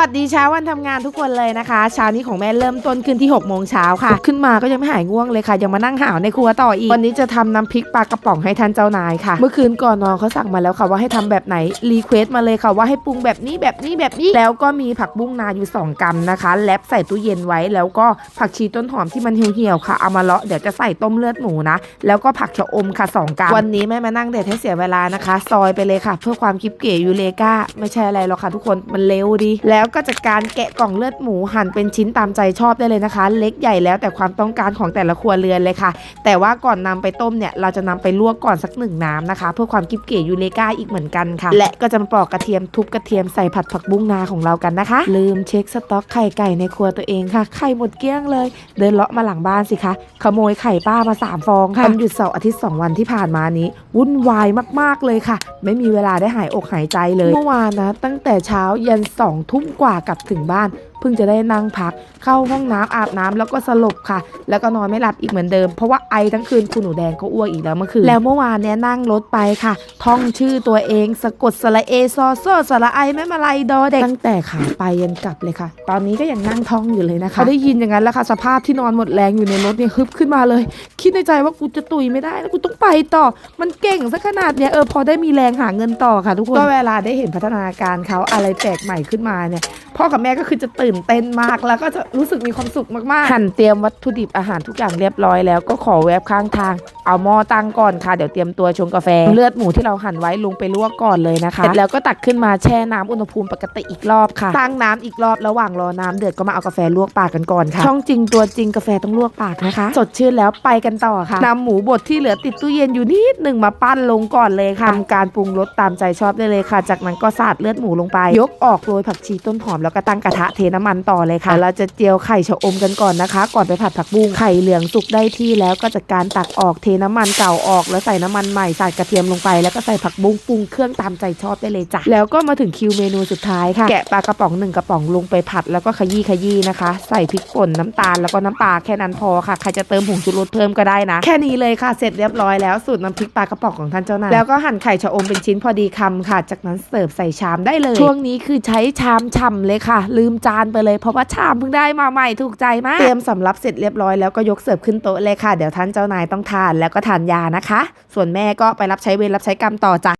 วัสดีเช้าวันทำงานทุกคนเลยนะคะเช้านี้ของแม่เริ่มต้นขึ้นที่6กโมงเช้าค่ะ ขึ้นมาก็ยังไม่หายง่วงเลยค่ะ ยังมานั่งหาวในครัวต่ออีก วันนี้จะทำน้ำพริกปลากระป๋องให้ท่านเจ้านายค่ะ เมื่อคืนก่อนนอนเขาสั่งมาแล้วค่ะว่าให้ทำแบบไหนรีเควสต์มาเลยค่ะว่าให้ปรุงแบบนี้แบบนี้แบบนี้ แล้วก็มีผักบุ้งนาอยู่ 2กรัมนะคะแลบใส่ตู้เย็นไว้แล้วก็ผักชีต้นหอมที่มันเหี่ยวๆค่ะเอามาเลาะเดี๋ยวจะใส่ต้มเลือดหมูนะแล้วก็ผักชะอมค่ะ2กรัมวันนี้แม่มานั่งเด็ดให้เสียเวลานะคะ ซอยไปเลยค่ะ เพื่อความกิ๊บเก๋ยูเลกาไม่ใช่อะไรหรอกค่ะทุกคนมันเร็วดีแล้วก็จัดการแกะกล่องเลือดหมูหั่นเป็นชิ้นตามใจชอบได้เลยนะคะ เล็กใหญ่แล้วแต่ความต้องการของแต่ละครัวเรือนเลยค่ะ แต่ว่าก่อนนำไปต้มเนี่ยเราจะนำไปลวกก่อนสักหนึ่งน้ำนะคะ เพื่อความกิบเก๋ยูเลกาอีกเหมือนกันค่ะ และก็จะมาปอกกระเทียมทุบกระเทียมใส่ผัดผักบุ้งนาของเรากันนะคะ ลืมเช็คสต็อกไข่ไก่ในครัวตัวเองค่ะไข่หมดเกลี้ยงเลย เดินเลาะมาหลังบ้านสิคะขโมยไข่ป้ามา3ฟองค่ะวันหยุดเสาร์อาทิตย์2วันที่ผ่านมานี้ วุ่นวายมากๆเลยค่ะ ไม่มีเวลาได้หายอกหายใจเลย เมื่อวานนะ ตั้งแต่เช้ายันสองทุ่มกว่ากลับถึงบ้านเพิ่งจะได้นั่งพัก เข้าห้องน้ำอาบน้ำแล้วก็สลบค่ะ แล้วก็นอนไม่หลับอีกเหมือนเดิม เพราะว่าไอทั้งคืนคุณหนูแดงก็อ้วกอีกแล้วเมื่อคืน แล้วเมื่อวานเนี่ยนั่งรถไปค่ะ ท่องชื่อตัวเองสะกดสระเอซอโซสระไอแม่มาลายดอเด็กตั้งแต่ขาไปยันกลับเลยค่ะ ตอนนี้ก็ยังนั่งท่องอยู่เลยนะคะได้ยินอย่างนั้นแล้วค่ะสภาพที่นอนหมดแรงอยู่ในรถเนี่ยฮึบขึ้นมาเลย คิดในใจว่ากูจะตุยไม่ได้แล้วกูต้องไปต่อ มันเก่งซะขนาดเนี้ยเออพอได้มีแรงหาเงินต่อค่ะทุกคนก็เวลาได้เห็นพัฒนาการเขาอะไรแปลกใหม่ขึ้นมาเนี่ย พ่อกับแม่ก็คือจะตื่นเต้นมากแล้วก็จะรู้สึกมีความสุขมากๆ หั่นเตรียมวัตถุดิบอาหารทุกอย่างเรียบร้อยแล้วก็ขอแวบข้างทางเอาหม้อตั้งก่อนค่ะ เดี๋ยวเตรียมตัวชงกาแฟ เลือดหมูที่เราหั่นไว้ลงไปลวกก่อนเลยนะคะเสร็จแล้วก็ตักขึ้นมาแช่น้ำอุณหภูมิปกติอีกรอบค่ะตั้งน้ำอีกรอบระหว่างรอน้ำเดือดก็มาเอากาแฟลวกปากกันก่อนค่ะ ช่องจริงตัวจริงกาแฟต้องลวกปากนะคะ สดชื่นแล้วไปกันต่อค่ะนำหมูบดที่เหลือติดตู้เย็นอยู่นิดหนึ่งมาปั้นลงก่อนเลยค่ะทำการปรุงรสตามใจชอบได้เลยค่ะ จากนั้นก็สาดเลือดหมูลงไป ยกออกโรยผักชีต้นหอมแล้วก็ตั้งกระทะเทน้ำมันต่อเลยค่ะเราจะเจียวไข่ชะอมกันก่อนนะคะ ก่อนไปผัดผักบุ้งไข่เหลืองสุกได้ที่แล้วก็จัดการตักออกเทน้ำมันเก่าออกแล้วใส่น้ำมันใหม่ใส่กระเทียมลงไปแล้วก็ใส่ผักบุ้งปรุงเครื่องตามใจชอบได้เลยจ้ะแล้วก็มาถึงคิวเมนูสุดท้ายค่ะแกะปลากระป๋องหนึ่งกระป๋องลงไปผัดแล้วก็ขยี้ขยี้นะคะ ใส่พริกป่นน้ำตาลแล้วก็น้ำปลาแค่นั้นพอค่ะใครจะเติมผงชูรสเพิ่มก็ได้นะ แค่นี้เลยค่ะเสร็จเรียบร้อยแล้วสูตรน้ำพริกปลากระป๋องของท่านเจ้านายแล้วก็หั่นไข่ชะอมเป็นชิ้นพอดีคำค่ะ จากนั้นเสิร์ฟใส่ชามได้เลย ช่วงนี้คือใช้ชามฉ่ำเลยค่ะ ลืมจานไปเลยเพราะว่าชามเพิ่งได้มาใหม่ถูกใจมากเตรียมสำรับเสร็จเรียบร้อยแล้วก็ยกเสิร์ฟขึ้นโต๊ะเลยค่ะเดี๋ยวท่านเจ้านายต้องทานแล้วก็ทานยานะคะ ส่วนแม่ก็ไปรับใช้เวรรับใช้กรรมต่อจ้ะ